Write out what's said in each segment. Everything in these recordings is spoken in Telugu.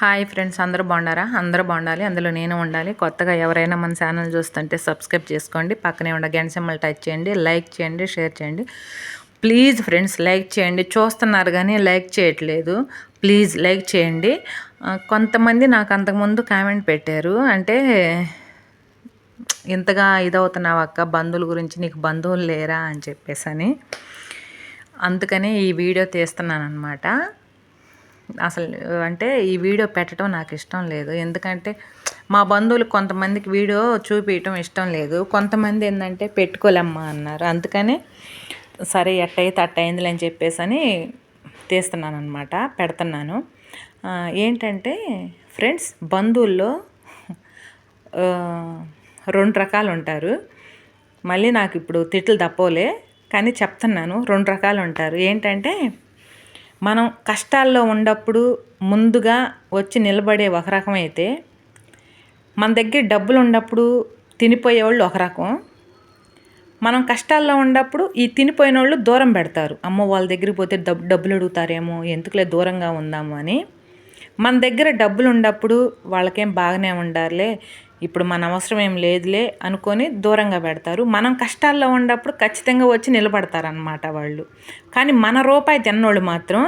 హాయ్ ఫ్రెండ్స్ అందరూ బాగున్నారా? అందరూ బాగుండాలి అందులో నేను ఉండాలి. కొత్తగా ఎవరైనా మన ఛానల్ చూస్తుంటే సబ్స్క్రైబ్ చేసుకోండి. పక్కనే ఉండే గంట సింబల్ టచ్ చేయండి లైక్ చేయండి షేర్ చేయండి. ప్లీజ్ ఫ్రెండ్స్ లైక్ చేయండి. చూస్తున్నారు కానీ లైక్ చేయట్లేదు. ప్లీజ్ లైక్ చేయండి. కొంతమంది నాకు అంతకుముందు కామెంట్ పెట్టారు. అంటే ఇంతగా ఇదవుతున్నావు అక్క బంధువుల గురించి నీకు బంధువులు లేరా అని చెప్పేసి అని అందుకనే ఈ వీడియో తీస్తున్నాను అనమాట అసలు అంటే ఈ వీడియో పెట్టడం నాకు ఇష్టం లేదు. ఎందుకంటే మా బంధువులు కొంతమందికి వీడియో చూపించడం ఇష్టం లేదు. కొంతమంది ఏంటంటే పెట్టుకోలేమ్మా అన్నారు. అందుకని సరే ఎట్టయితే అట్టయిందిలే అని చెప్పేసి అని తీస్తున్నాను అనమాట పెడుతున్నాను ఏంటంటే ఫ్రెండ్స్ బంధువుల్లో రెండు రకాలు ఉంటారు మళ్ళీ నాకు ఇప్పుడు తిట్లు తప్పోలే కానీ చెప్తున్నాను రెండు రకాలు ఉంటారు ఏంటంటే మనం కష్టాల్లో ఉన్నప్పుడు ముందుగా వచ్చి నిలబడే ఒక రకం అయితే మన దగ్గర డబ్బులు ఉన్నప్పుడు తినిపోయేవాళ్ళు ఒక రకం. మనం కష్టాల్లో ఉన్నప్పుడు ఈ తినిపోయిన వాళ్ళు దూరం పెడతారు. అమ్మ వాళ్ళ దగ్గరికి పోతే డబ్బు డబ్బులు అడుగుతారేమో ఎందుకులే దూరంగా ఉందాము అని. మన దగ్గర డబ్బులు ఉన్నప్పుడు వాళ్ళకేం బాగానే ఉండాలే ఇప్పుడు మన అవసరం ఏం లేదులే అనుకొని దూరంగా పెడతారు. మనం కష్టాల్లో ఉన్నప్పుడు ఖచ్చితంగా వచ్చి నిలబడతారనమాట వాళ్ళు. కానీ మన రూపాయి తిన్నోళ్ళు మాత్రం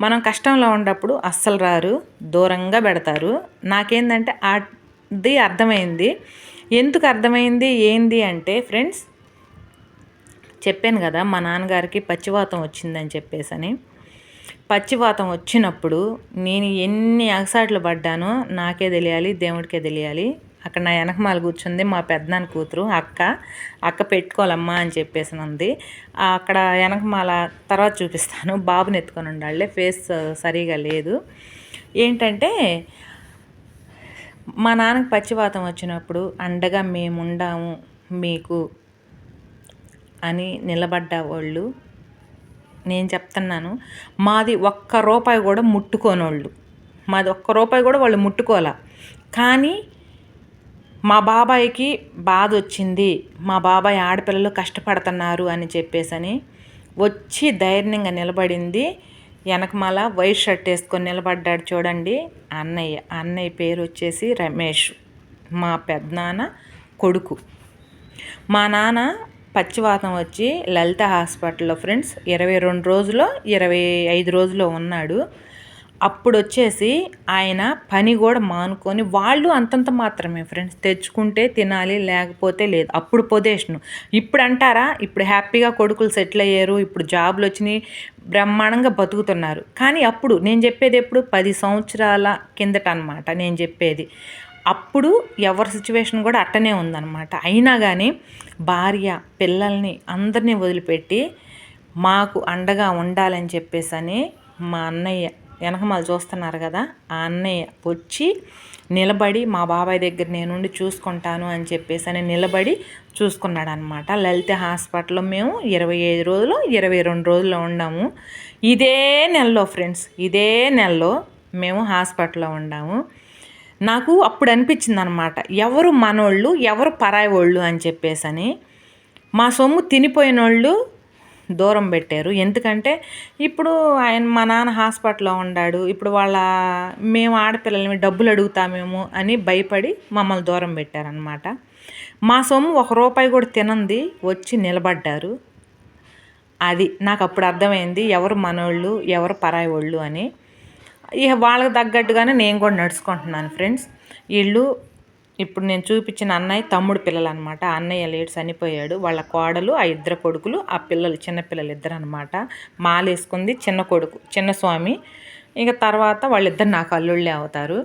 మనం కష్టంలో ఉన్నప్పుడు అస్సలు రారు దూరంగా పెడతారు. నాకేందంటే అది అర్థమైంది. ఎందుకు అర్థమైంది? ఏంది అంటే ఫ్రెండ్స్ చెప్పాను కదా మా నాన్నగారికి పచ్చివాతం వచ్చిందని చెప్పేసని. పచ్చివాతం వచ్చినప్పుడు నేను ఎన్ని అగసాట్లు పడ్డానో నాకే తెలియాలి దేవుడికే తెలియాలి. అక్కడ నా వెనకమాల కూర్చుంది మా పెద్దనాన్న కూతురు అక్క అక్క పెట్టుకోవాలమ్మా అని చెప్పేసి ఉంది. అక్కడ వెనకమాల తర్వాత చూపిస్తాను బాబుని ఎత్తుకొని ఉండాలి ఫేస్ సరిగా లేదు. ఏంటంటే మా నాన్నకి పచ్చివాతం వచ్చినప్పుడు అండగా మేముండాము మీకు అని నిలబడ్డ వాళ్ళు నేను చెప్తున్నాను మాది ఒక్క రూపాయి కూడా ముట్టుకోనోళ్ళు. మాది ఒక్క రూపాయి కూడా వాళ్ళు ముట్టుకోలే కానీ మా బాబాయ్కి బాధ వచ్చింది మా బాబాయ్ ఆడపిల్లలు కష్టపడుతున్నారు అని చెప్పేసని వచ్చి ధైర్యంగా నిలబడింది. వెనకమాల వైట్ షర్ట్ వేసుకొని నిలబడ్డాడు చూడండి. అన్నయ్య అన్నయ్య పేరు వచ్చేసి రమేష్ మా పెద్దనాన్న కొడుకు. మా నాన్న పచ్చివాతం వచ్చి లలిత హాస్పిటల్లో ఫ్రెండ్స్ ఇరవై రెండు రోజులు ఇరవై ఐదు రోజులు ఉన్నాడు. అప్పుడు వచ్చేసి ఆయన పని కూడా మానుకొని వాళ్ళు అంతంత మాత్రమే ఫ్రెండ్స్. తెచ్చుకుంటే తినాలి లేకపోతే లేదు. అప్పుడు పొదేషను. ఇప్పుడు అంటారా ఇప్పుడు హ్యాపీగా కొడుకులు సెటిల్ అయ్యారు ఇప్పుడు జాబులు వచ్చినాయి బ్రహ్మాండంగా బతుకుతున్నారు. కానీ అప్పుడు నేను చెప్పేది ఎప్పుడు? పది సంవత్సరాల కిందట అనమాట నేను చెప్పేది. అప్పుడు ఎవరి సిచ్యువేషన్ కూడా అట్టనే ఉందన్నమాట అయినా కానీ భార్య పిల్లల్ని అందరినీ వదిలిపెట్టి మాకు అండగా ఉండాలని చెప్పేసి అని మా అన్నయ్య వెనకమాల చూస్తున్నారు కదా ఆ అన్నయ్య వచ్చి నిలబడి మా బాబాయ్ దగ్గర నేనుండి చూసుకుంటాను అని చెప్పేసి అని నిలబడి చూసుకున్నాడు అనమాట లలిత హాస్పిటల్లో మేము ఇరవై ఐదు రోజులు ఇరవై రెండు రోజుల్లో ఉన్నాము. ఇదే నెలలో ఫ్రెండ్స్ ఇదే నెలలో మేము హాస్పిటల్లో ఉన్నాము. నాకు అప్పుడు అనిపించింది అనమాట ఎవరు మనోళ్ళు ఎవరు పరాయి వాళ్ళు అని చెప్పేసని మా సొమ్ము తినిపోయిన వాళ్ళు దూరం పెట్టారు. ఎందుకంటే ఇప్పుడు ఆయన మా నాన్న హాస్పిటల్లో ఉన్నాడు ఇప్పుడు వాళ్ళ మేము ఆడపిల్లలని డబ్బులు అడుగుతామేమో అని భయపడి మమ్మల్ని దూరం పెట్టారనమాట మా సొమ్ము ఒక రూపాయి కూడా తినంది వచ్చి నిలబడ్డారు. అది నాకు అప్పుడు అర్థమైంది ఎవరు మనోళ్ళు ఎవరు పరాయి వాళ్ళు అని. ఇక వాళ్ళకి తగ్గట్టుగానే నేను కూడా నడుచుకుంటున్నాను ఫ్రెండ్స్. వీళ్ళు ఇప్పుడు నేను చూపించిన అన్నయ్య తమ్ముడు పిల్లలు అనమాట అన్నయ్య లేడు చనిపోయాడు. వాళ్ళ కోడలు ఆ ఇద్దరు కొడుకులు ఆ పిల్లలు చిన్న పిల్లలు ఇద్దరు అనమాట మాలేసుకుంది చిన్న కొడుకు చిన్న స్వామి. ఇక తర్వాత వాళ్ళిద్దరు నాకు అల్లుళ్ళే అవుతారు.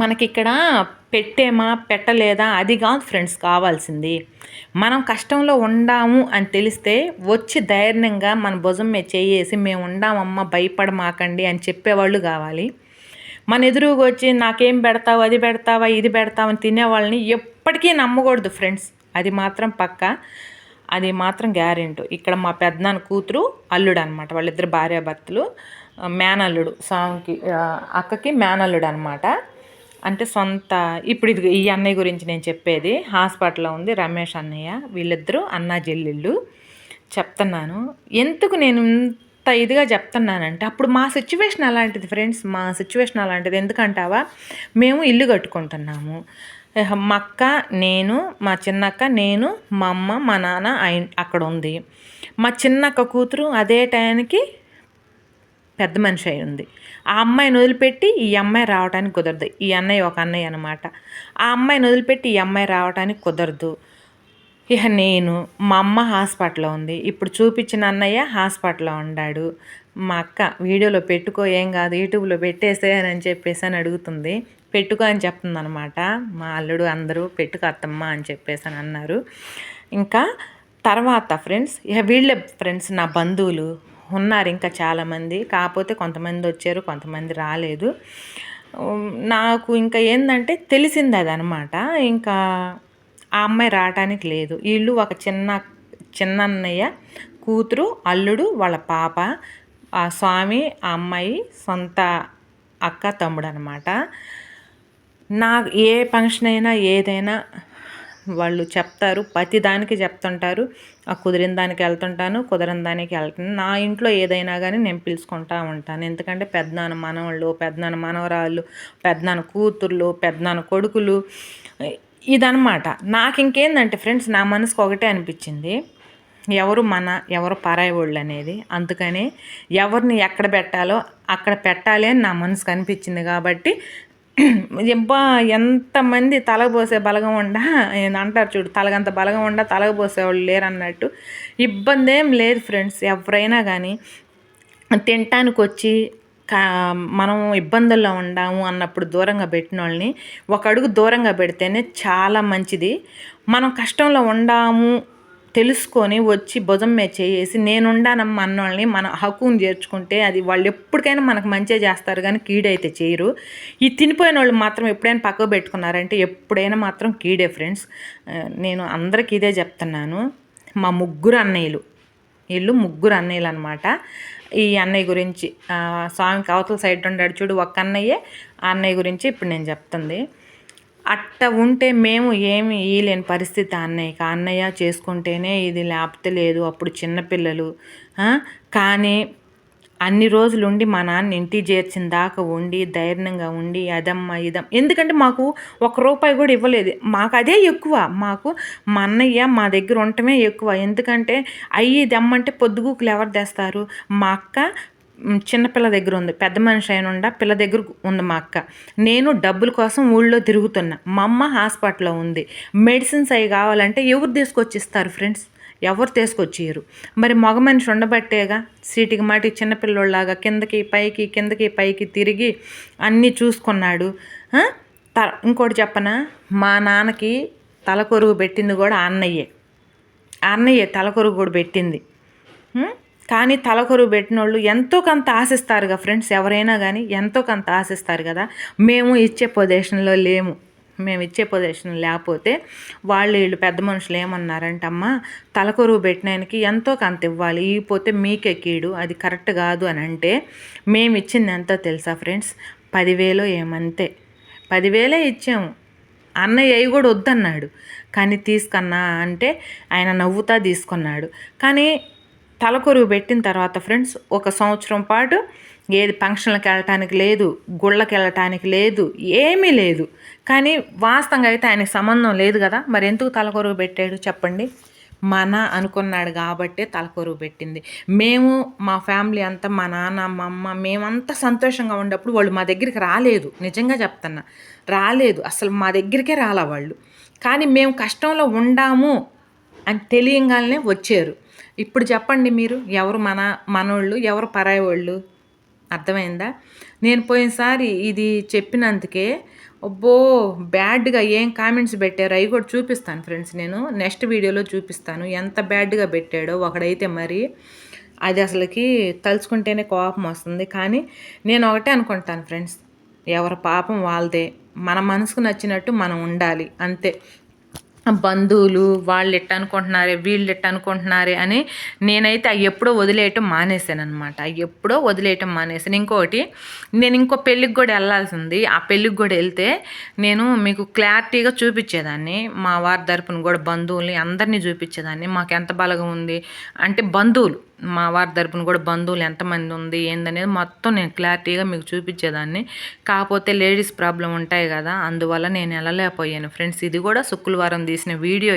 మనకి ఇక్కడ పెట్టేమా పెట్టలేదా అది కాదు ఫ్రెండ్స్ కావాల్సింది. మనం కష్టంలో ఉండాము అని తెలిస్తే వచ్చి ధైర్యంగా మన భుజం మీద చేయేసి మేము ఉండామమ్మ భయపడమాకండి అని చెప్పేవాళ్ళు కావాలి. మన ఎదురుగా వచ్చి నాకేం పెడతావు అది పెడతావా ఇది పెడతావని తినేవాళ్ళని ఎప్పటికీ నమ్మకూడదు ఫ్రెండ్స్. అది మాత్రం పక్క. అది మాత్రం గ్యారెంటీ. ఇక్కడ మా పెద్దనాన్న కూతురు అల్లుడు అనమాట వాళ్ళిద్దరు భార్యాభర్తలు. మేనల్లుడు స్వామికి అక్కకి మేనల్లుడు అనమాట అంటే సొంత ఇప్పుడు ఇది ఈ అన్నయ్య గురించి నేను చెప్పేది. హాస్పిటల్లో ఉంది రమేష్ అన్నయ్య వీళ్ళిద్దరూ అన్నా చెల్లెళ్ళు. చెప్తున్నాను. ఎందుకు నేను ఇదిగా చెప్తున్నానంటే అప్పుడు మా సిచ్యువేషన్ అలాంటిది ఫ్రెండ్స్ మా సిచ్యువేషన్ అలాంటిది ఎందుకంటావా? మేము ఇల్లు కట్టుకుంటున్నాము. మా అక్క నేను మా చిన్నక్క నేను మా అమ్మ మా నాన్న ఆయన- అక్కడ ఉంది మా చిన్నక్క కూతురు అదే టైంకి పెద్ద మనిషి అయి ఉంది ఆ అమ్మాయిని వదిలిపెట్టి ఈ అమ్మాయి రావడానికి కుదరదు. ఈ అన్నయ్య ఒక అన్నయ్య అనమాట ఆ అమ్మాయిని వదిలిపెట్టి ఈ అమ్మాయి రావడానికి కుదరదు. ఇక నేను మా అమ్మ హాస్పిటల్లో ఉంది. ఇప్పుడు చూపించిన అన్నయ్య హాస్పిటల్లో ఉన్నాడు మా అక్క వీడియోలో పెట్టుకో ఏం కాదు యూట్యూబ్లో పెట్టేసే అని చెప్పేసి అని అడుగుతుంది. పెట్టుకో అని చెప్తుంది అనమాట మా అల్లుడు అందరూ పెట్టుకో అత్తమ్మ అని చెప్పేసి అని అన్నారు. ఇంకా తర్వాత ఫ్రెండ్స్ ఇక వీళ్ళే ఫ్రెండ్స్ నా బంధువులు ఉన్నారు ఇంకా చాలామంది. కాకపోతే కొంతమంది వచ్చారు కొంతమంది రాలేదు. నాకు ఇంకా ఏంటంటే తెలిసింది అదనమాట ఇంకా ఆ అమ్మాయి రావటానికి లేదు. వీళ్ళు ఒక చిన్న చిన్నన్నయ్య కూతురు అల్లుడు వాళ్ళ పాప ఆ స్వామి ఆ అమ్మాయి సొంత అక్క తమ్ముడు అనమాట నా ఏ ఫంక్షన్ అయినా ఏదైనా వాళ్ళు చెప్తారు ప్రతి దానికి చెప్తుంటారు. ఆ కుదిరిన దానికి వెళ్తుంటాను కుదరని దానికి వెళ్తాను నా ఇంట్లో ఏదైనా కానీ నేను పిలుచుకుంటా ఉంటాను. ఎందుకంటే పెద్దనాన్న మనవాళ్ళు పెద్దనాన్న మనవరాళ్ళు పెద్దనాన్న కూతుర్లు పెద్దనాన్న కొడుకులు ఇదనమాట నాకు ఇంకేందంటే ఫ్రెండ్స్ నా మనసుకు ఒకటే అనిపించింది. ఎవరు మన ఎవరు పరాయి వాళ్ళు అనేది. అందుకని ఎవరిని ఎక్కడ పెట్టాలో అక్కడ పెట్టాలి అని నా మనసుకు అనిపించింది కాబట్టి ఎంబా ఎంతమంది తలగబోసే బలగం ఉండా అంటారు చూడు తలగంత బలగం ఉండ తలగబోసేవాళ్ళు లేరు అన్నట్టు ఇబ్బంది ఏం లేదు ఫ్రెండ్స్ ఎవరైనా కానీ తినటానికి వచ్చి మనం ఇబ్బందుల్లో ఉండాము అన్నప్పుడు దూరంగా పెట్టిన వాళ్ళని ఒక అడుగు దూరంగా పెడితేనే చాలా మంచిది. మనం కష్టంలో ఉండాము తెలుసుకొని వచ్చి భుజం మీద చేసి నేనుండానమ్మ అన్నోళ్ళని మన హక్కును చేర్చుకుంటే అది వాళ్ళు ఎప్పటికైనా మనకు మంచిగా చేస్తారు కానీ కీడైతే చేయరు. ఈ తినిపోయిన వాళ్ళు మాత్రం ఎప్పుడైనా పక్కకు పెట్టుకున్నారంటే ఎప్పుడైనా మాత్రం కీడే ఫ్రెండ్స్. నేను అందరికీ ఇదే చెప్తున్నాను. మా ముగ్గురు అన్నయ్యలు. వీళ్ళు ముగ్గురు అన్నయ్యలు అనమాట ఈ అన్నయ్య గురించి స్వామికి అవతల సైడ్ ఉండాడు చూడు ఒక్క అన్నయ్యే ఆ అన్నయ్య గురించి ఇప్పుడు నేను చెప్తుంది. అట్ట ఉంటే మేము ఏమి ఇయలేని పరిస్థితి అన్నయ్యకి. ఆ అన్నయ్య చేసుకుంటేనే ఇది లేకపోతే లేదు అప్పుడు చిన్నపిల్లలు కానీ అన్ని రోజులు ఉండి మా నాన్న ఇంటికి చేర్చిన దాకా ఉండి ధైర్యంగా ఉండి అదమ్మ ఇదం ఎందుకంటే మాకు ఒక రూపాయి కూడా ఇవ్వలేదు. మాకు అదే ఎక్కువ. మాకు మా అన్నయ్య మా దగ్గర ఉండటమే ఎక్కువ. ఎందుకంటే అయ్యి దమ్మంటే పొద్దుగూకులు ఎవరు తెస్తారు? మా అక్క చిన్నపిల్ల దగ్గర ఉంది. పెద్ద మనిషి అయిన ఉండ పిల్ల దగ్గర ఉంది మా అక్క. నేను డబ్బుల కోసం ఊళ్ళో తిరుగుతున్నా. మా అమ్మ హాస్పిటల్లో ఉంది. మెడిసిన్స్ అవి కావాలంటే ఎవరు తీసుకొచ్చి ఇస్తారు ఫ్రెండ్స్? ఎవరు తీసుకొచ్చారు మరి మగ మనిషి ఉండబట్టేగా? సీటికి మాటికి చిన్నపిల్లోళ్ళలాగా కిందకి పైకి కిందకి పైకి తిరిగి అన్నీ చూసుకున్నాడు. త- ఇంకోటి చెప్పనా? మా నాన్నకి తలకొరుగు పెట్టింది కూడా ఆ అన్నయ్యే అన్నయ్యే తలకొరుగు కూడా పెట్టింది. కానీ తలకొరువు పెట్టిన వాళ్ళు ఎంతో కొంత ఆశిస్తారుగా ఫ్రెండ్స్ ఎవరైనా కానీ ఎంతో కొంత ఆశిస్తారు కదా? మేము ఇచ్చే పొజిషన్లో లేము. మేము ఇచ్చే పొజిషన్ లేకపోతే వాళ్ళు వీళ్ళు పెద్ద మనుషులు ఏమన్నారంటమ్మా అమ్మ తలకొరువు పెట్టినానికి ఎంతో కొంత ఇవ్వాలి ఇవ్వపోతే మీకే కీడు అది కరెక్ట్ కాదు అని అంటే మేము ఇచ్చింది ఎంతో తెలుసా ఫ్రెండ్స్? పదివేలు ఏమంతే. పదివేలే ఇచ్చాము. అన్నయ్య అవి కూడా వద్దన్నాడు. కానీ తీసుకన్నా అంటే ఆయన నవ్వుతా తీసుకున్నాడు. కానీ తలకొరువు పెట్టిన తర్వాత ఫ్రెండ్స్ ఒక సంవత్సరం పాటు ఏది ఫంక్షన్లకు వెళ్ళటానికి లేదు గుళ్ళకి వెళ్ళటానికి లేదు ఏమీ లేదు. కానీ వాస్తవంగా అయితే ఆయనకి సంబంధం లేదు కదా. మరి ఎందుకు తలకొరుగు పెట్టాడు చెప్పండి? మన అనుకున్నాడు కాబట్టే తలకొరువు పెట్టింది. మేము మా ఫ్యామిలీ అంతా మా నాన్న మా అమ్మ మేమంతా సంతోషంగా ఉన్నప్పుడు వాళ్ళు మా దగ్గరికి రాలేదు. నిజంగా చెప్తున్నా రాలేదు. అసలు మా దగ్గరికే రాలా వాళ్ళు. కానీ మేము కష్టంలో ఉండాము అని తెలియంగానే వచ్చారు. ఇప్పుడు చెప్పండి మీరు ఎవరు మన మనోళ్ళు ఎవరు పరాయి వాళ్ళు? అర్థమైందా? నేను పోయినసారి ఇది చెప్పినందుకే అబ్బో బ్యాడ్గా ఏం కామెంట్స్ పెట్టారో అవి కూడా చూపిస్తాను ఫ్రెండ్స్ నేను. నెక్స్ట్ వీడియోలో చూపిస్తాను. ఎంత బ్యాడ్గా పెట్టాడో ఒకడైతే మరి అది అసలుకి తలుచుకుంటేనే కోపం వస్తుంది. కానీ నేను ఒకటే అనుకుంటాను ఫ్రెండ్స్ ఎవరి పాపం వాళ్ళదే. మన మనసుకు నచ్చినట్టు మనం ఉండాలి అంతే. బంధువులు వాళ్ళు ఎట్ట అనుకుంటున్నారే వీళ్ళు ఎట్ట అనుకుంటున్నారే అని నేనైతే అవి ఎప్పుడో వదిలేయటం మానేశాను అనమాట అవి ఎప్పుడో వదిలేయటం మానేశాను. ఇంకోటి నేను ఇంకో పెళ్ళికి కూడా వెళ్ళాల్సి ఉంది ఆ పెళ్ళికి కూడా వెళ్తే నేను మీకు క్లారిటీగా చూపించేదాన్ని. మా వారి తరపున కూడా బంధువుల్ని అందరినీ చూపించేదాన్ని. మాకు ఎంత బలగం ఉంది అంటే బంధువులు. మా వారి తరపున కూడా బంధువులు ఎంతమంది ఉంది ఏందనేది మొత్తం నేను క్లారిటీగా మీకు చూపించేదాన్ని. కాకపోతే లేడీస్ ప్రాబ్లం ఉంటాయి కదా అందువల్ల నేను వెళ్ళలేకపోయాను. ఫ్రెండ్స్ ఇది కూడా శుక్రవారం తీసిన వీడియో